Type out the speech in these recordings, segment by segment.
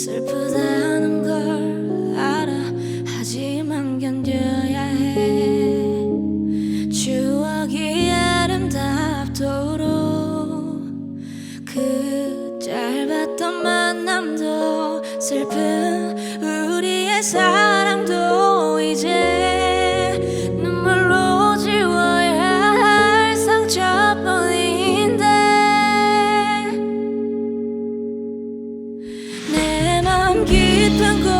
슬프다 하는 걸 알아. 하지만 견뎌야 해. 추억이 아름답도록 그 짧았던 만남도 슬픈 우리의 삶. 깃한 것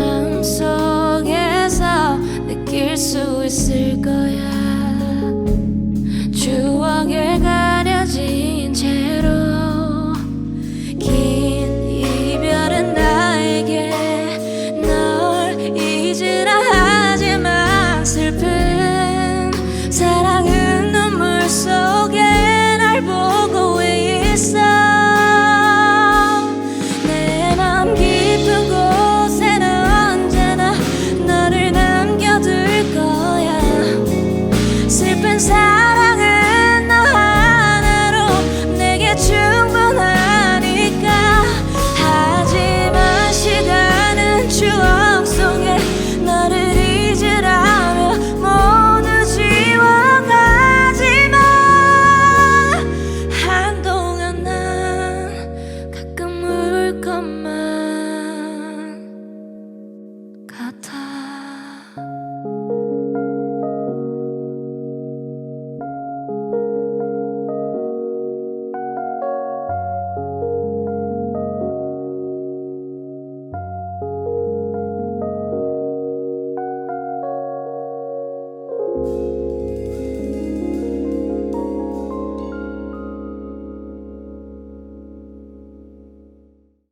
수 있을 거야. kata